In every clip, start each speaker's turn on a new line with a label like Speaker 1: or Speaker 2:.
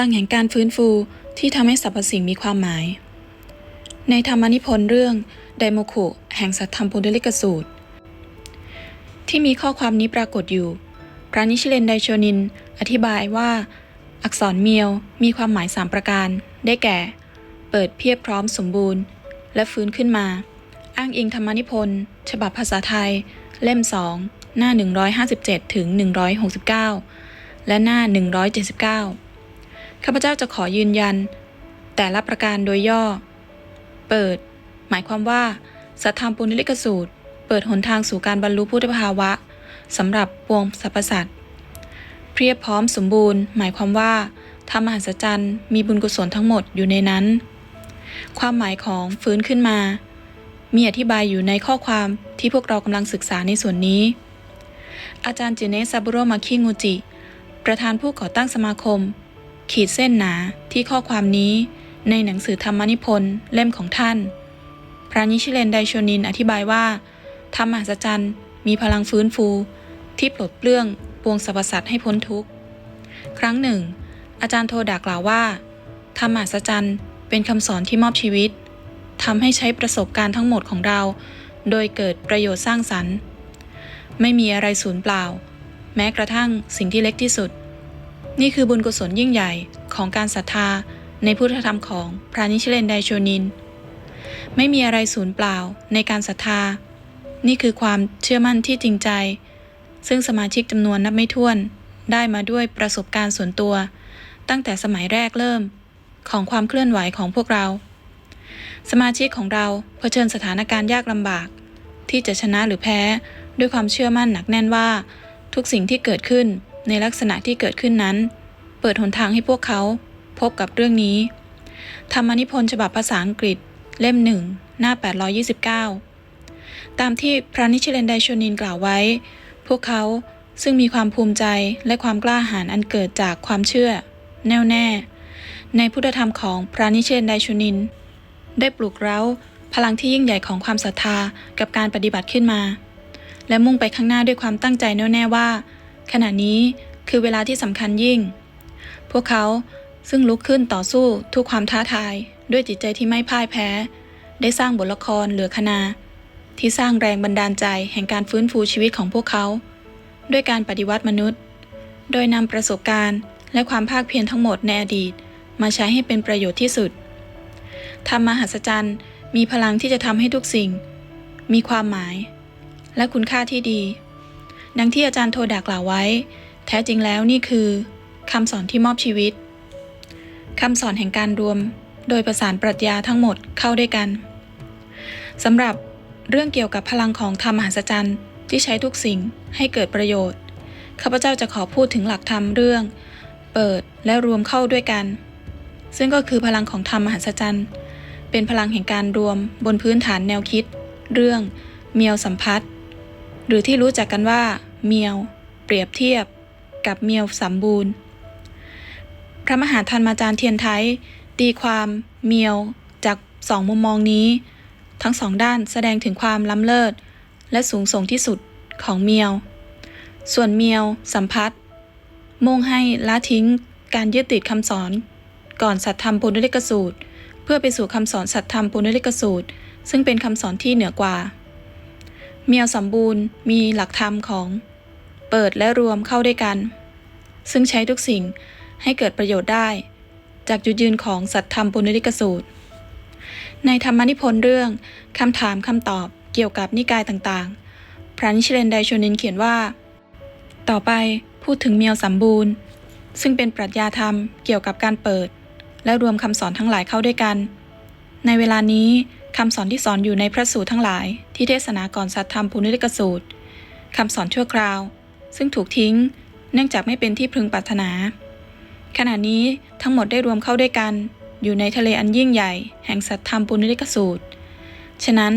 Speaker 1: ลังแห่งการฟื้นฟูที่ทำให้สรรพสิ่งมีความหมาย ในธรรมนิพนธ์เรื่องไดโมคุแห่งสัทธรรมปุณลิกสูตร ที่มีข้อความนี้ปรากฏอยู่ พระนิชเลนไดโชนิน อธิบายว่า อักษรเมียวมีความหมายสามประการ ได้แก่ เปิดเพียบพร้อมสมบูรณ์ และฟื้นขึ้นมา อ้างอิงธรรมนิพนธ์ฉบับภาษาไทย เล่ม2หน้า 157ถึง169 และหน้า 179 ข้าพเจ้าจะขอยืนยัน แต่ละประการโดยย่อ เปิด หมายความว่าสัทธรรมปุณณลิกสูตร เปิดหนทางสู่การบรรลุพุทธภาวะสำหรับปวงสรรพสัตว์เพียบพร้อมสมบูรณ์ หมายความว่าธรรมมหัศจรรย์มีบุญกุศลทั้งหมดอยู่ในนั้น ความหมายของฟื้นขึ้นมา มีอธิบายอยู่ในข้อความที่พวกเรากำลังศึกษาในส่วนนี้ อาจารย์จิเนซาบุโรมาคิงูจิ ประธานผู้ก่อตั้งสมาคม ขีดเส้นหนาที่ข้อความนี้ในหนังสือธรรมนิพนธ์เล่มของท่าน พระนิชิเลนไดโชนินอธิบายว่า ธรรมมหัศจรรย์มีพลังฟื้นฟู ที่ปลดเปลื้องปวงสรรพสัตว์ให้พ้นทุกข์ ครั้งหนึ่ง อาจารย์โทดากล่าวว่า ธรรมมหัศจรรย์เป็นคำสอนที่มอบชีวิตทำให้ใช้ประสบการณ์ทั้งหมดของเรา โดยเกิดประโยชน์สร้างสรรค์ ไม่มีอะไรสูญเปล่า แม้กระทั่งสิ่งที่เล็กที่สุด นี่คือบุญกุศลยิ่งใหญ่ของการศรัทธาในพุทธธรรมของพระนิชเลนไดโชนิน ไม่มีอะไรสูญเปล่าในการศรัทธา นี่คือความเชื่อมั่นที่จริงใจ ซึ่งสมาชิกจำนวนนับไม่ถ้วน ได้มาด้วยประสบการณ์ส่วนตัว ตั้งแต่สมัยแรกเริ่มของความเคลื่อนไหวของพวกเรา สมาชิกของเราเผชิญสถานการณ์ยากลำบาก ที่จะชนะหรือแพ้ด้วยความเชื่อมั่นหนักแน่นว่า ทุกสิ่งที่เกิดขึ้น ในลักษณะที่เกิดขึ้นนั้น เปิดหนทางให้พวกเขาพบกับเรื่องนี้ ธรรมนิพนธ์ฉบับภาษาอังกฤษ เล่มหนึ่งหน้า 829 ตามที่พระนิชเลนไดชนินกล่าวไว้ พวกเขาซึ่งมีความภูมิใจและความกล้าหาญอันเกิดจากความเชื่อ แน่วแน่ ในพุทธธรรมของพระนิเชนไดโชนิน ได้ปลุกเร้าพลังที่ยิ่งใหญ่ของความศรัทธากับการปฏิบัติขึ้นมา และมุ่งไปข้างหน้าด้วยความตั้งใจแน่วแน่ว่า ขณะนี้คือเวลาที่สำคัญยิ่ง พวกเขาซึ่งลุกขึ้นต่อสู้ทุกความท้าทาย ด้วยจิตใจที่ไม่พ่ายแพ้ ได้สร้างบทละครเหลือคณา ที่สร้างแรงบันดาลใจแห่งการฟื้นฟูชีวิตของพวกเขา ด้วยการปฏิวัติมนุษย์ โดยนำประสบการณ์ และความภาคเพียรทั้งหมดในอดีต มาใช้ให้เป็นประโยชน์ที่สุดธรรมมหัศจรรย์มีพลังที่จะทำให้ทุกสิ่ง มีความหมาย และคุณค่าที่ดี ดังที่อาจารย์โทดากล่าวไว้ แท้จริงแล้วนี่คือคำสอนที่มอบชีวิตคำสอนแห่งการรวม โดยประสานปรัชญาทั้งหมดเข้าด้วยกันสำหรับเรื่องเกี่ยวกับพลังของธรรมหัศจรรย์ที่ใช้ทุกสิ่งให้เกิดประโยชน์ข้าพเจ้าจะขอพูดถึงหลักธรรมเรื่อง เปิดและรวมเข้าด้วยกัน ซึ่งก็คือพลังของธรรมมหัศจรรย์ เป็นพลังแห่งการรวมบนพื้นฐานแนวคิด เรื่องเมียวสัมพัทธ์ หรือที่รู้จักกันว่า เมียว เปรียบเทียบ กับเมียวสมบูรณ์ พระมหาธรรมาจารย์เทียนไทย ตีความเมียวจากสองมุมมองนี้ ทั้งสองด้านแสดงถึงความล้ำเลิศ และสูงส่งที่สุดของเมียว ส่วนเมียวสัมพัทมุ่งให้ละทิ้งการยึดติดคำสอน ก่อนสัตธรรมปุณณลิกสูตร เพื่อไปสู่คำสอนสัตธรรมปุณณลิกสูตร ซึ่งเป็นคำสอนที่เหนือกว่า เมียวสมบูรณ์มีหลักธรรมของ เปิดและรวมเข้าด้วยกัน ซึ่งใช้ทุกสิ่งให้เกิดประโยชน์ได้ จากจุดยืนของสัตธรรมปุณณลิกสูตร ในธรรมนิพนธ์เรื่องคำถามคำตอบเกี่ยวกับนิกายต่างๆ พระนิชเลนไดโชนินเขียนว่า ต่อไปพูดถึงเมียวสมบูรณ์ ซึ่งเป็นปรัชญาธรรมเกี่ยวกับการเปิด และรวมคำสอนทั้งหลายเข้าด้วยกัน ในเวลานี้ คำสอนที่สอนอยู่ในพระสูตรทั้งหลายที่เทศนาก่อนสัตธรรมปุณณลิกสูตรคำสอนชั่วคราว ซึ่งถูกทิ้ง เนื่องจากไม่เป็นที่พึงปรารถนา ขณะนี้ทั้งหมดได้รวมเข้าด้วยกัน อยู่ในทะเลอันยิ่งใหญ่ แห่งสัตธรรมปุณณลิกสูตร ฉะนั้น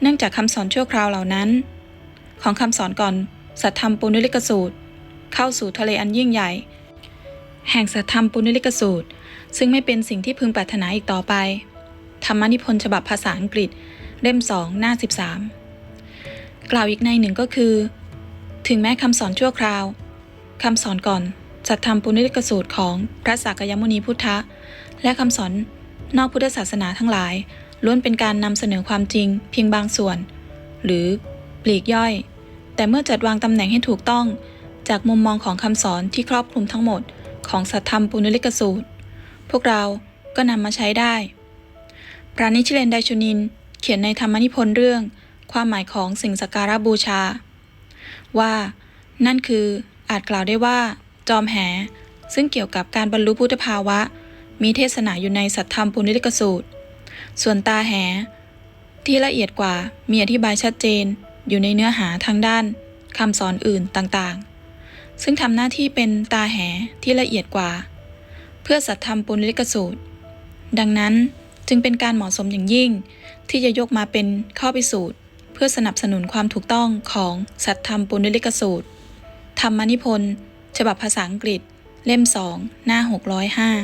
Speaker 1: เนื่องจากคำสอนชั่วคราวเหล่านั้น ของคำสอนก่อนสัตธรรมปุณณลิกสูตร เข้าสู่ทะเลอันยิ่งใหญ่ แห่งสัตธรรมปุณณลิกสูตร ซึ่งไม่เป็นสิ่งที่พึงปรารถนาอีกต่อไป ธรรมนิพนธ์ฉบับภาษาอังกฤษ เล่ม2หน้า 13 กล่าวอีกในหนึ่งก็คือ ถึงแม้คำสอนชั่วคราวคำสอนก่อนสัทธรรมปุณิกสูตรของพระสักยมุนีพุทธะ และคำสอนนอกพุทธศาสนาทั้งหลาย ล้วนเป็นการนำเสนอความจริงเพียงบางส่วน หรือปลีกย่อย แต่เมื่อจัดวางตำแหน่งให้ถูกต้อง จากมุมมองของคำสอนที่ครอบคลุมทั้งหมด ของสัทธรรมปุณณลิกสูตร พวกเราก็นำมาใช้ได้ พระนิชเลนไดชุนิน เขียนในธรรมนิพนธ์เรื่อง ความหมายของสิ่งสักการะบูชา ว่า นั่นคืออาจกล่าวได้ว่า จอมแห ซึ่งเกี่ยวกับการบรรลุพุทธภาวะ มีเทศนาอยู่ในสัทธรรมปุณณลิกสูตร ส่วนตาแห ที่ละเอียดกว่ามีอธิบายชัดเจน อยู่ในเนื้อหาทางด้านคำสอนอื่นต่างๆ ซึ่งทำหน้าที่เป็นตาแหที่ละเอียดกว่า เพื่อสัทธรรมปุณณลิกสูตร ดังนั้น จึงเป็นการเหมาะสมอย่างยิ่ง ที่จะยกมาเป็นข้อพิสูจน์ เพื่อสนับสนุนความถูกต้องของสัทธรรมปุณณลิกสูตร ธรรมนิพนธ์ฉบับภาษาอังกฤษ เล่ม2หน้า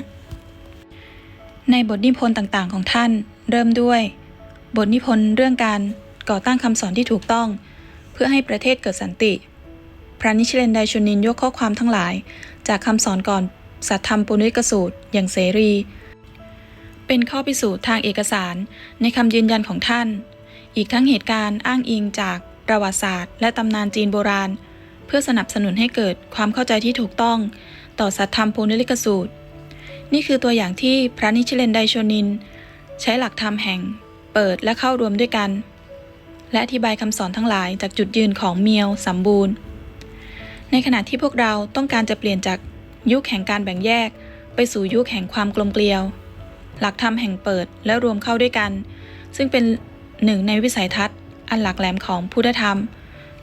Speaker 1: 605 ในบทนิพนธ์ต่างๆ ของท่าน เริ่มด้วย บทนิพนธ์เรื่องการก่อตั้งคำสอนที่ถูกต้อง เพื่อให้ประเทศเกิดสันติ พระนิชเลนไดชุนินยกข้อความทั้งหลาย จากคำสอนก่อนสัทธรรมปุณณลิกสูตร อย่างเสรี เป็นข้อพิสูจน์ทางเอกสารในคำยืนยันของท่าน อีกทั้งเหตุการณ์อ้างอิงจากประวัติศาสตร์ และตำนานจีนโบราณ เพื่อสนับสนุนให้เกิดความเข้าใจที่ถูกต้อง ต่อสัทธรรมปุณณลิกสูตร นี่คือตัวอย่างที่พระนิชเลนไดโชนิน ใช้หลักธรรมแห่ง เปิดและเข้ารวมด้วยกัน และอธิบายคำสอนทั้งหลายจากจุดยืนของเมียวสมบูรณ์ ในขณะที่พวกเราต้องการจะเปลี่ยนจากยุคแห่งการแบ่งแยก ไปสู่ยุคแห่งความกลมเกลียว หลักธรรมแห่งเปิดและรวมเข้าด้วยกัน ซึ่งเป็นหนึ่งในวิสัยทัศน์ อันหลักแหลมของพุทธธรรม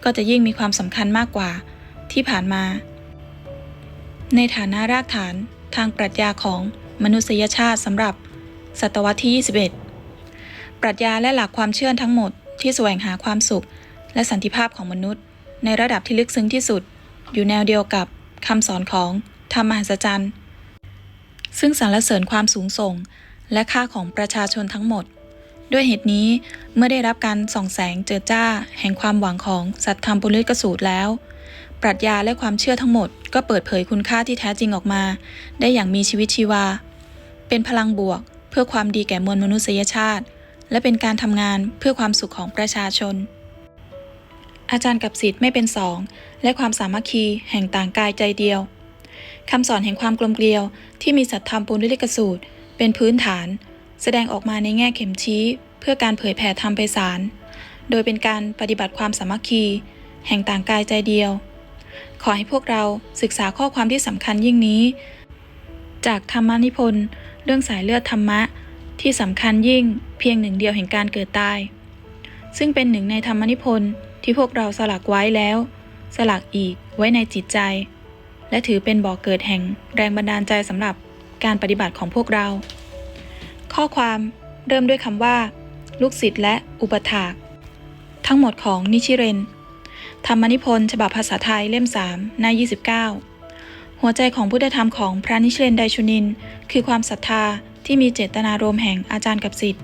Speaker 1: ก็จะยิ่งมีความสำคัญมากกว่าที่ผ่านมา ในฐานะรากฐานทางปรัชญาของมนุษยชาติสำหรับ ศตวรรษที่ 21 ปรัชญาและหลักความเชื่อทั้งหมดที่แสวงหาความสุข และสันติภาพของมนุษย์ ในระดับที่ลึกซึ้งที่สุด อยู่แนวเดียวกับคำสอนของธรรมมหัศจรรย์ ซึ่งสรรเสริญความสูงส่ง และค่าของประชาชนทั้งหมด ด้วยเหตุนี้เมื่อได้รับการส่องแสงเจิดจ้า แห่งความหวังของสัตธรรมปุริกสูตรแล้ว ปรัชญาและความเชื่อทั้งหมด ก็เปิดเผยคุณค่าที่แท้จริงออกมา ได้อย่างมีชีวิตชีวา เป็นพลังบวก เพื่อความดีแก่มวลมนุษยชาติ และเป็นการทำงานเพื่อความสุขของประชาชนอาจารย์กับศิษย์ไม่เป็นสอง และความสามัคคีแห่งต่างกายใจเดียว คำสอนแห่งความกลมเกลียว ที่มีสัตธรรมปุณณลิกสูตร เป็นพื้นฐาน แสดงออกมาในแง่เข็มชี้ เพื่อการเผยแผ่ธรรมไปสาร โดยเป็นการปฏิบัติความสามัคคี แห่งต่างกายใจเดียว ขอให้พวกเราศึกษาข้อความที่สำคัญยิ่งนี้ จากธรรมนิพนธ์เรื่องสายเลือดธรรมะ ที่สำคัญยิ่งเพียงหนึ่งเดียวแห่งการเกิดตาย ซึ่งเป็นหนึ่งในธรรมนิพนธ์ที่พวกเราสลักไว้แล้ว สลักอีกไว้ในจิตใจ และถือเป็นบ่อกเกิดแห่งแรงบันดาลใจสำหรับการปฏิบัติของพวกเรา ข้อความเริ่มด้วยคำว่า ลูกศิษย์และอุปถาก ทั้งหมดของนิชิเรน ธรรมนิพนธ์ฉบับภาษาไทยเล่ม 3 หน้า 29 หัวใจของพุทธธรรมของพระนิชิเรนไดชุนิน คือความศรัทธาที่มีเจตนารมณ์แห่งอาจารย์กับศิษย์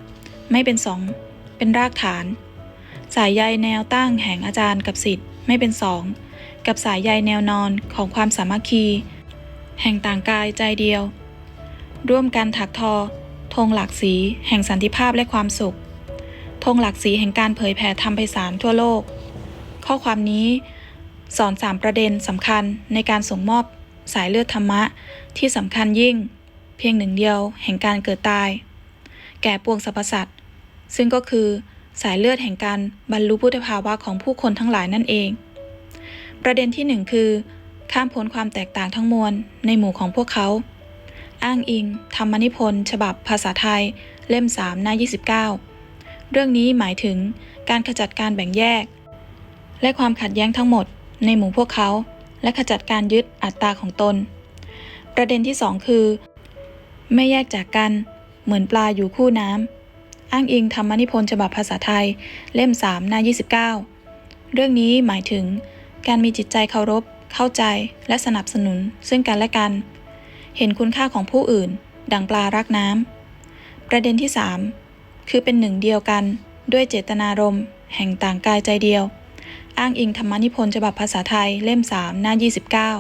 Speaker 1: ไม่เป็นสอง เป็นรากฐาน สายใยแนวตั้งแห่งอาจารย์กับศิษย์ไม่เป็นสอง กับสายใยแนวนอนของความสามัคคี แห่งต่างกายใจเดียว ร่วมกันถักทอธงหลากสีแห่งสันติภาพและความสุขธงหลากสีแห่งการเผยแผ่ธรรมไพศาลทั่วโลก ข้อความนี้สอนสามประเด็นสำคัญในการส่งมอบสายเลือดธรรมะที่สำคัญยิ่ง เพียงหนึ่งเดียวแห่งการเกิดตาย แก่ปวงสรรพสัตว์ซึ่งก็คือสายเลือดแห่งการบรรลุพุทธภาวะของผู้คนทั้งหลายนั่นเอง ประเด็นที่หนึ่งคือ ข้ามพ้นความแตกต่างทั้งมวลในหมู่ของพวกเขา อ้างอิง ธรรมนิพนธ์ฉบับภาษาไทย เล่ม 3 หน้า 29 เรื่องนี้หมายถึงการขจัดการแบ่งแยก และความขัดแย้งทั้งหมดในหมู่พวกเขา และขจัดการยึดอัตตาของตน ประเด็นที่สองคือ ไม่แยกจากกัน เหมือนปลาอยู่คู่น้ำอ้างอิงธรรมนิพนธ์ฉบับภาษาไทย เล่ม 3 หน้า 29 เรื่องนี้หมายถึง การมีจิตใจเคารพ เข้าใจ และสนับสนุน ซึ่งกันและกัน เห็นคุณค่าของผู้อื่น ดังปลารักน้ำ ประเด็นที่ 3 คือเป็นหนึ่งเดียวกัน ด้วยเจตนารมณ์ แห่งต่างกายใจเดียว อ้างอิงธรรมนิพนธ์ฉบับภาษาไทยเล่ม 3 หน้า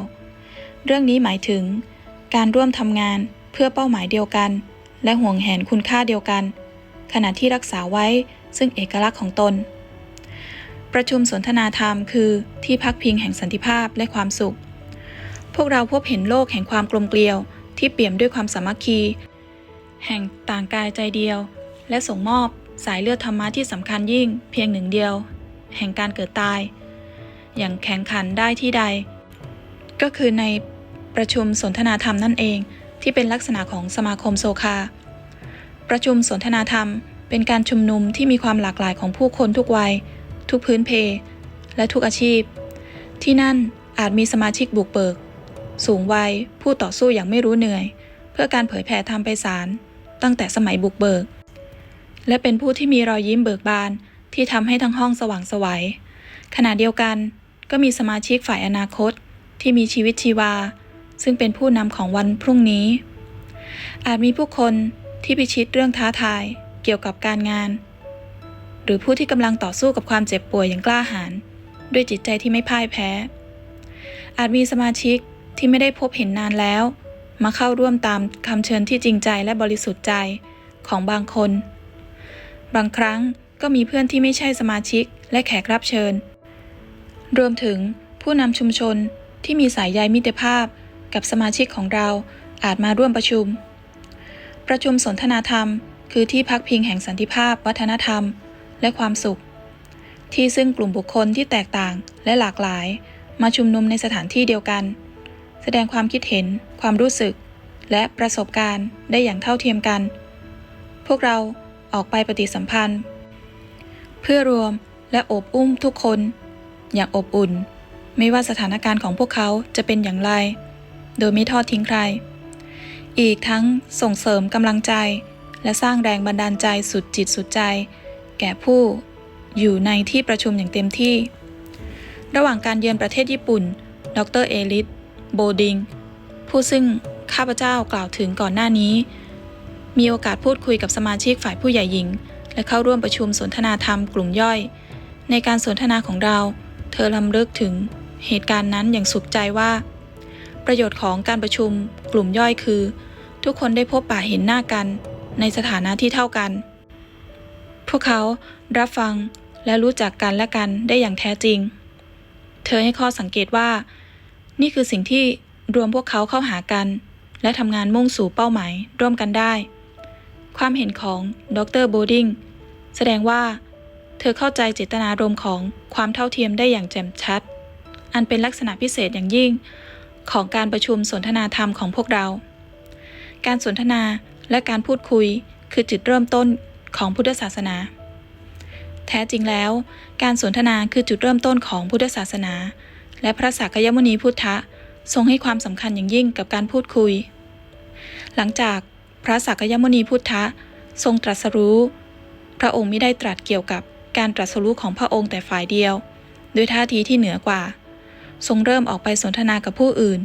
Speaker 1: 29 เรื่องนี้หมายถึง การร่วมทำงานเพื่อเป้าหมายเดียวกัน และห่วงแหนคุณค่าเดียวกัน ขณะที่รักษาไว้ซึ่งเอกลักษณ์ของตน ประชุมสนทนาธรรมคือที่พักพิงแห่งสันติภาพและความสุข พวกเราพบเห็นโลกแห่งความกลมเกลียว ที่เปี่ยมด้วยความสามัคคี แห่งต่างกายใจเดียว และส่งมอบสายเลือดธรรมะที่สำคัญยิ่ง เพียงหนึ่งเดียว แห่งการเกิดตาย อย่างแข็งขันได้ที่ใด ก็คือในประชุมสนทนาธรรมนั่นเอง ที่เป็นลักษณะของสมาคมโซคา ประชุมสนทนาธรรม เป็นการชุมนุมที่มีความหลากหลายของผู้คนทุกวัย ทุกพื้นเพ และทุกอาชีพ ที่นั่นอาจมีสมาชิกบุกเบิก สูงวัยผู้ต่อสู้อย่างไม่รู้เหนื่อย เพื่อการเผยแผ่ธรรมไปสารตั้งแต่สมัยบุกเบิก และเป็นผู้ที่มีรอยยิ้มเบิกบานที่ทำให้ทั้งห้องสว่างไสวัยขณะเดียวกันก็มีสมาชิกฝ่ายอนาคตที่มีชีวิตชีวา ซึ่งเป็นผู้นำของวันพรุ่งนี้ อาจมีผู้คนที่พิชิตเรื่องท้าทายเกี่ยวกับการงาน หรือผู้ที่กำลังต่อสู้กับความเจ็บป่วยอย่างกล้าหาญด้วยจิตใจที่ไม่พ่ายแพ้ อาจมีสมาชิกที่ไม่ได้พบเห็นนานแล้ว มาเข้าร่วมตามคำเชิญที่จริงใจและบริสุทธิ์ใจของบางคน บางครั้งก็มีเพื่อนที่ไม่ใช่สมาชิกและแขกรับเชิญ รวมถึงผู้นำชุมชนที่มีสายใยมิตรภาพกับสมาชิกของเราอาจมาร่วมประชุม ประชุมสนทนาธรรม คือที่พักพิงแห่งสันติภาพ วัฒนธรรม และความสุข ที่ซึ่งกลุ่มบุคคลที่แตกต่างและหลากหลาย มาชุมนุมในสถานที่เดียวกัน แสดงความคิดเห็น ความรู้สึก และประสบการณ์ได้อย่างเท่าเทียมกัน พวกเราออกไปปฏิสัมพันธ์ เพื่อรวมและโอบอุ้มทุกคน อย่างอบอุ่น ไม่ว่าสถานการณ์ของพวกเขาจะเป็นอย่างไร โดยไม่ทอดทิ้งใคร อีกทั้งส่งเสริมกำลังใจและสร้างแรงบันดาลใจสุดจิตสุดใจ แก่ผู้อยู่ในที่ประชุมอย่างเต็มที่ ระหว่างการเยือนประเทศญี่ปุ่น ดรเอลิสโบดิง ผู้ซึ่งข้าพเจ้ากล่าวถึงก่อนหน้านี้ มีโอกาสพูดคุยกับสมาชิกฝ่ายผู้ใหญ่หญิง และเข้าร่วมประชุมสนทนาธรรมกลุ่มย่อย ในการสนทนาของเรา เธอลำลึกถึงเหตุการณ์นั้นอย่างสุขใจว่า ประโยชน์ของการประชุมกลุ่มย่อยคือ ทุกคนได้พบปะเห็นหน้ากัน ในสถานะที่เท่ากัน พวกเขารับฟังและรู้จักกันและกันได้อย่างแท้จริง เธอให้ข้อสังเกตว่า นี่คือสิ่งที่รวมพวกเขาเข้าหากัน และทำงานมุ่งสู่เป้าหมายร่วมกันได้ ความเห็นของดรโบดิงแสดงว่า เธอเข้าใจเจตนารมณ์ของความเท่าเทียมได้อย่างแจ่มชัด อันเป็นลักษณะพิเศษอย่างยิ่งของการประชุมสนทนาธรรมของพวกเรา การสนทนาและการพูดคุยคือจุดเริ่มต้น ของพุทธศาสนา แท้จริงแล้ว การสนทนาคือจุดเริ่มต้นของพุทธศาสนา และพระสักยมุนีพุทธะทรงให้ความสำคัญอย่างยิ่งกับการพูดคุย หลังจากพระสักยมุนีพุทธะทรงตรัสรู้ พระองค์ไม่ได้ตรัสเกี่ยวกับการตรัสรู้ของพระองค์แต่ฝ่ายเดียว ด้วยท่าทีที่เหนือกว่า ทรงเริ่มออกไปสนทนากับผู้อื่น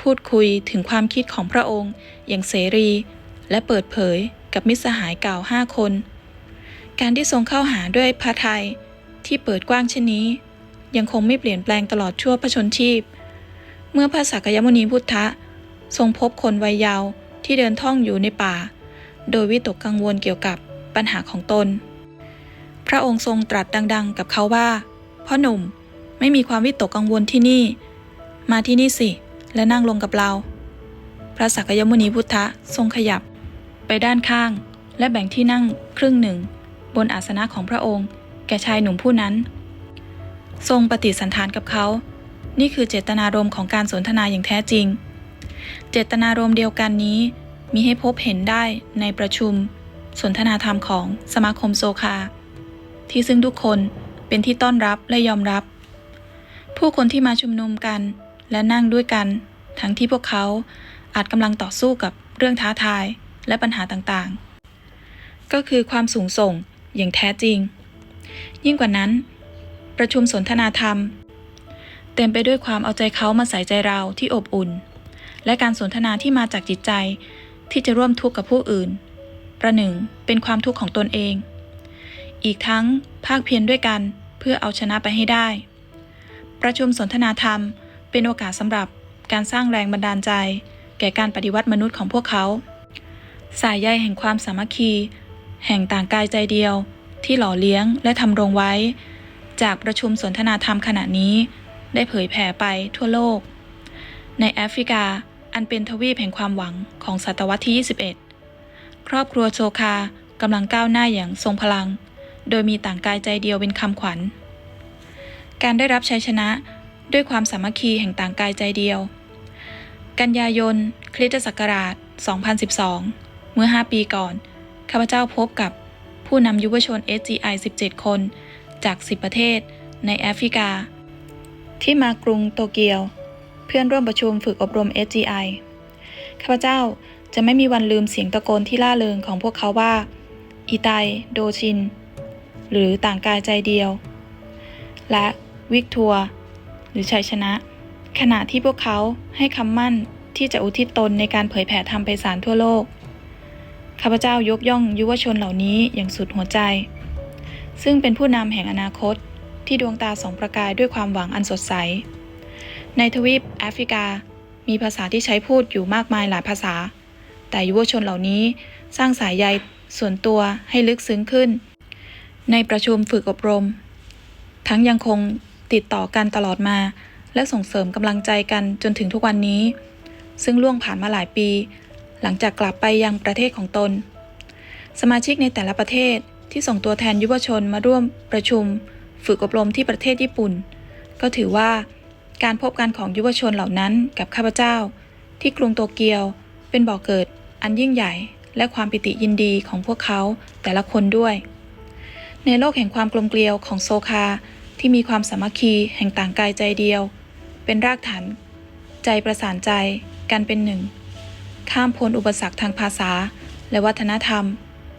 Speaker 1: พูดคุยถึงความคิดของพระองค์อย่างเสรี และเปิดเผย กับมิตรสหายเก่าห้าคน การที่ทรงเข้าหาด้วยพระทัยที่เปิดกว้างเช่นนี้ ยังคงไม่เปลี่ยนแปลงตลอดชั่วพระชนชีพ เมื่อพระสักยมุนีพุทธะ ทรงพบคนวัยเยาว์ที่เดินท่องอยู่ในป่า โดยวิตกกังวลเกี่ยวกับปัญหาของตน พระองค์ทรงตรัสดัง ๆ กับเขาว่าพ่อหนุ่มไม่มีความวิตกกังวลที่นี่ มาที่นี่สิ และนั่งลงกับเรา พระสักยมุนีพุทธะทรงขยับ ไปด้านข้าง และแบ่งที่นั่งครึ่งหนึ่ง บนอาสนะของพระองค์ แก่ชายหนุ่มผู้นั้น ทรงปฏิสันถานกับเขา นี่คือเจตนารมณ์ของการสนทนาอย่างแท้จริง เจตนารมณ์เดียวกันนี้มีให้พบเห็นได้ในประชุม สนทนาธรรมของสมาคมโซคา ที่ซึ่งทุกคนเป็นที่ต้อนรับและยอมรับ ผู้คนที่มาชุมนุมกันและนั่งด้วยกัน ทั้งที่พวกเขาอาจกำลังต่อสู้กับเรื่องท้าทาย และปัญหาต่างๆ ก็คือความสูงส่งอย่างแท้จริง ยิ่งกว่านั้น ประชุมสนทนาธรรม เต็มไปด้วยความเอาใจเขามาใส่ใจเราที่อบอุ่น และการสนทนาที่มาจากจิตใจที่จะร่วมทุกข์กับผู้อื่น ประหนึ่งเป็นความทุกข์ของตนเอง อีกทั้งภาคเพียรด้วยกันเพื่อเอาชนะไปให้ได้ ประชุมสนทนาธรรมเป็นโอกาสสำหรับการสร้างแรงบันดาลใจ แก่การปฏิวัติมนุษย์ของพวกเขา สายใยแห่งความสามัคคี แห่งต่างกายใจเดียว ที่หล่อเลี้ยงและทำรงไว้ จากประชุมสนทนาธรรมขณะนี้ ได้เผยแผ่ไปทั่วโลก ในแอฟริกาอันเป็นทวีปแห่งความหวังของศตวรรษที่ 21 ครอบครัวโซคากำลังก้าวหน้าอย่างทรงพลัง โดยมีต่างกายใจเดียวเป็นคำขวัญ การได้รับชัยชนะด้วยความสามัคคีแห่งต่างกายใจเดียว กันยายน คริสตศักราช 2012 เมื่อ 5 ปีก่อน ข้าพเจ้าพบกับผู้นำยุวชน SGI 17 คน จาก 10 ประเทศ ในแอฟริกา ที่มากรุงโตเกียว เพื่อนร่วมประชุมฝึกอบรม SGI ข้าพเจ้าจะไม่มีวันลืมเสียงตะโกนที่ล่าเริงของพวกเขาว่า อีไต โดชิน หรือต่างกายใจเดียว และวิกทัว หรือชัยชนะ ขณะที่พวกเขาให้คำมั่นที่จะอุทิศตนในการเผยแผ่ธรรมไปสารทั่วโลก ข้าพเจ้ายกย่องยุวชนเหล่านี้อย่างสุดหัวใจ ซึ่งเป็นผู้นำแห่งอนาคตที่ดวงตาสองประกายด้วยความหวังอันสดใส ในทวีปแอฟริกา มีภาษาที่ใช้พูดอยู่มากมายหลายภาษา แต่ยุวชนเหล่านี้สร้างสายใยส่วนตัวให้ลึกซึ้งขึ้น ในประชุมฝึกอบรม ทั้งยังคงติดต่อกันตลอดมา และส่งเสริมกำลังใจกันจนถึงทุกวันนี้ ซึ่งล่วงผ่านมาหลายปี หลังจากกลับไปยังประเทศของตน สมาชิกในแต่ละประเทศที่ส่งตัวแทนยุวชนมาร่วมประชุม ฝึกอบรมที่ประเทศญี่ปุ่น ก็ถือว่าการพบกันของยุวชนเหล่านั้นกับข้าพเจ้า ที่กรุงโตเกียวเป็นบ่อกเกิด อันยิ่งใหญ่ และความปิติยินดีของพวกเขาแต่ละคนด้วย ในโลกแห่งความกลมเกลียวของโซคาที่มีความสามัคคีแห่งต่างกายใจเดียว เป็นรากฐาน ใจประสานใจกันเป็นหนึ่ง ข้ามพ้นอุปสรรคทางภาษา และวัฒนธรรม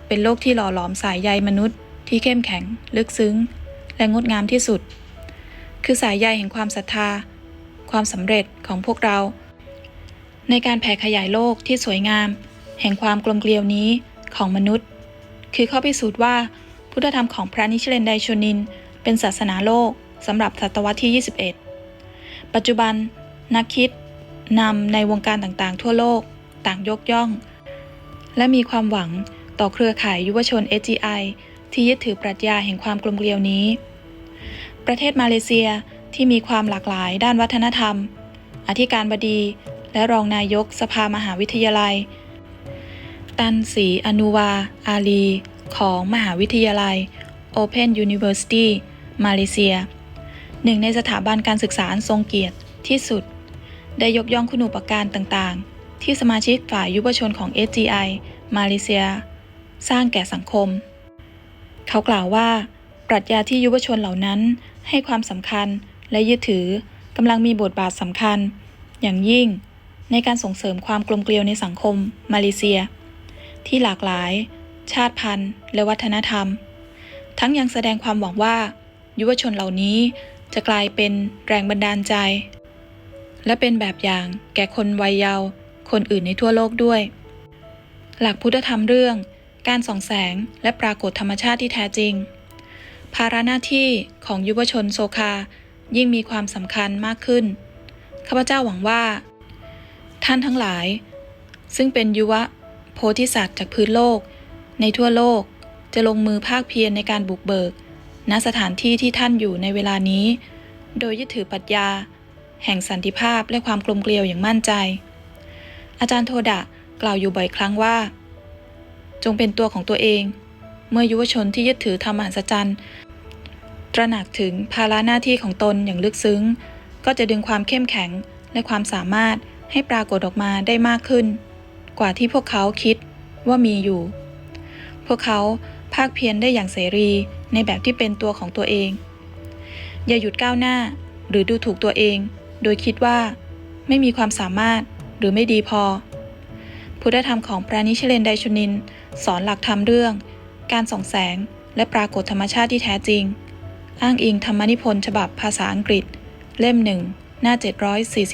Speaker 1: เป็นโลกที่หล่อหลอมสายใยมนุษย์ ที่เข้มแข็ง ลึกซึ้ง และงดงามที่สุด คือสายใยแห่งความศรัทธา ความสำเร็จของพวกเรา ในการแผ่ขยายโลกที่สวยงาม แห่งความกลมเกลียวนี้ของมนุษย์ คือข้อพิสูจน์ว่า พุทธธรรมของพระนิชเลนไดชนิน เป็นศาสนาโลกสำหรับศตวรรษที่ 21 ปัจจุบัน นักคิดนำในวงการต่างๆ ทั่วโลก ต่างยกย่อง และมีความหวังต่อเครือข่ายยุวชน SGI ที่ยึดถือปรัชญาแห่งความกลมเกลียวนี้ ประเทศมาเลเซียที่มีความหลากหลายด้านวัฒนธรรม อธิการบดี และรองนายกสภามหาวิทยาลัย ตันสีอนุวา อาลี ของมหาวิทยาลัย Open University มาเลเซีย หนึ่งในสถาบันการศึกษาอันทรงเกียรติที่สุด ได้ยกย่องคุณูปการต่างๆ ที่สมาชิกฝ่ายยุวชนของ SGI มาเลเซีย สร้างแก่สังคม เขากล่าวว่า ปรัชญาที่ยุวชนเหล่านั้นให้ความสำคัญและยึดถือกำลังมีบทบาทสำคัญ อย่างยิ่ง ในการส่งเสริมความกลมเกลียวในสังคมมาเลเซีย ที่หลากหลาย ชาติพันธุ์ และวัฒนธรรม ทั้งยังแสดงความหวังว่า ยุวชนเหล่านี้จะกลายเป็นแรงบันดาลใจ และเป็นแบบอย่างแก่คนวัยเยาว์ คนอื่นในทั่วโลกด้วย หลักพุทธธรรมเรื่อง การส่องแสงและปรากฏธรรมชาติที่แท้จริง ภาระหน้าที่ของยุวชนโซคายิ่งมีความสำคัญมากขึ้น ข้าพเจ้าหวังว่า ท่านทั้งหลาย ซึ่งเป็นยุวโพธิสัตว์จากพื้นโลก ในทั่วโลกจะลงมือภาคเพียรในการบุกเบิก ณสถานที่ที่ท่านอยู่ในเวลานี้ โดยยึดถือปรัชญา แห่งสันติภาพและความกลมเกลียวอย่างมั่นใจ อาจารย์โทดะกล่าวอยู่บ่อยครั้งว่า จงเป็นตัวของตัวเอง เมื่อยุวชนที่ยึดถือธรรมหัศจรรย์ตระหนักถึงภาระหน้าที่ของตนอย่างลึกซึ้ง ก็จะดึงความเข้มแข็งและความสามารถให้ปรากฏออกมาได้มากขึ้น กว่าที่พวกเขาคิดว่ามีอยู่ พวกเขาภาคเพียรได้อย่างเสรีในแบบที่เป็นตัวของตัวเอง อย่าหยุดก้าวหน้าหรือดูถูกตัวเอง โดยคิดว่า ไม่มีความสามารถ หรือไม่ดีพอ พุทธธรรมของพระนิชเลนไดชุนิน สอนหลักธรรมเรื่อง การส่องแสงและปรากฏธรรมชาติที่แท้จริง อ้างอิงธรรมนิพนธ์ฉบับภาษาอังกฤษ เล่มหนึ่งหน้า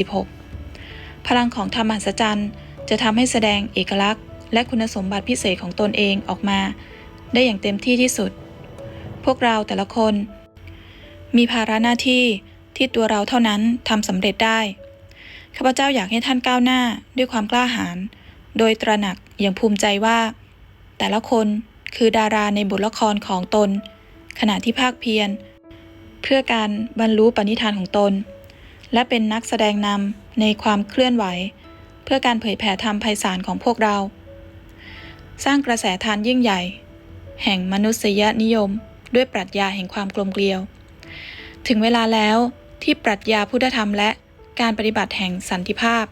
Speaker 1: 746 พลังของธรรมหัศจรรย์ จะทำให้แสดงเอกลักษณ์ และคุณสมบัติพิเศษของตนเองออกมา ได้อย่างเต็มที่ที่สุด พวกเราแต่ละคน มีภาระหน้าที่ที่ตัวเราเท่านั้นทำสำเร็จได้ ข้าพเจ้าอยากให้ท่านก้าวหน้าด้วยความกล้าหาญ โดยตระหนักอย่างภูมิใจว่า แต่ละคนคือดาราในบทละครของตน ขณะที่ภาคเพียร เพื่อการบรรลุปณิธานของตน และเป็นนักแสดงนำในความเคลื่อนไหว เพื่อการเผยแผ่ธรรมไพศาลของพวกเรา สร้างกระแสทานยิ่งใหญ่ แห่งมนุษยนิยม ด้วยปรัชญาแห่งความกลมเกลียว ถึงเวลาแล้วที่ปรัชญาพุทธธรรมและ การปฏิบัติแห่งสันติภาพ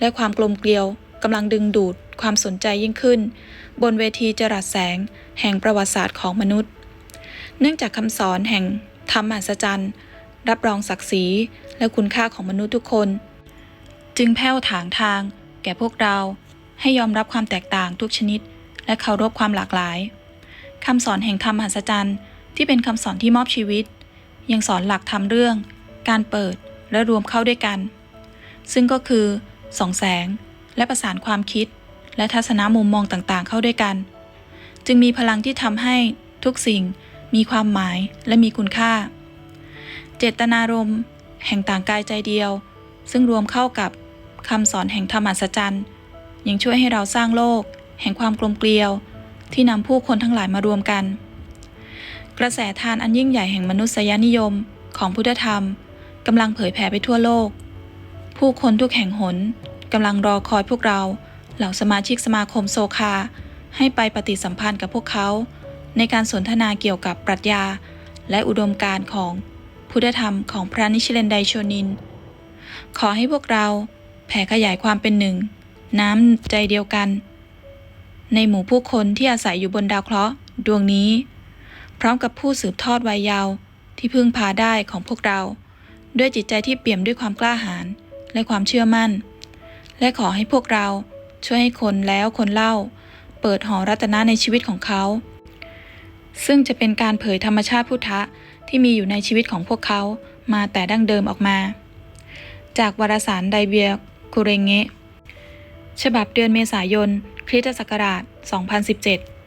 Speaker 1: และความกลมเกลียวกำลังดึงดูดความสนใจยิ่งขึ้น บนเวทีจรัสแสง แห่งประวัติศาสตร์ของมนุษย์ เนื่องจากคำสอนแห่งธรรมอัศจรรย์ รับรองศักดิ์ศรีและคุณค่าของมนุษย์ทุกคน จึงแผ้วถางทาง แก่พวกเราให้ยอมรับความแตกต่างทุกชนิด และเคารพความหลากหลายคำสอนแห่งธรรมอัศจรรย์ที่เป็นคำสอนที่มอบชีวิต ยังสอนหลักธรรมเรื่อง การเปิด และรวมเข้าด้วยกัน ซึ่งก็คือสองแสง และประสานความคิด และทัศนมุมมองต่างๆ เข้าด้วยกัน จึงมีพลังที่ทำให้ทุกสิ่งมีความหมายและมีคุณค่า เจตนารมณ์ แห่งต่างกายใจเดียว ซึ่งรวมเข้ากับคำสอนแห่งธรรมอัศจรรย์ยังช่วยให้เราสร้างโลก แห่งความกลมเกลียว ที่นำผู้คนทั้งหลายมารวมกัน กระแสทานอันยิ่งใหญ่แห่งมนุษยนิยม ของพุทธธรรม กำลังเผยแผ่ไปทั่วโลก ผู้คนทุกแห่งหนกำลังรอคอยพวกเราเหล่าสมาชิกสมาคมโซคา ให้ไปปฏิสัมพันธ์กับพวกเขา ในการสนทนาเกี่ยวกับปรัชญา และอุดมการณ์ของพุทธธรรมของพระนิชเลนไดโชนิน ขอให้พวกเราแผ่ขยายความเป็นหนึ่ง น้ำใจเดียวกัน ในหมู่ผู้คนที่อาศัยอยู่บนดาวเคราะห์ดวงนี้ พร้อมกับผู้สืบทอดวัยเยาว์ที่พึ่งพาได้ของพวกเรา ด้วยจิตใจที่เปี่ยมด้วยความกล้าหาญและความเชื่อมั่น และขอให้พวกเราช่วยให้คนแล้วคนเล่า เปิดหอรัตนะในชีวิตของเขา ซึ่งจะเป็นการเผยธรรมชาติพุทธะที่มีอยู่ในชีวิตของพวกเขามาแต่ดั้งเดิมออกมา จากวารสารไดเบียคุเรงเงะฉบับเดือนเมษายนคริสตศักราช 2017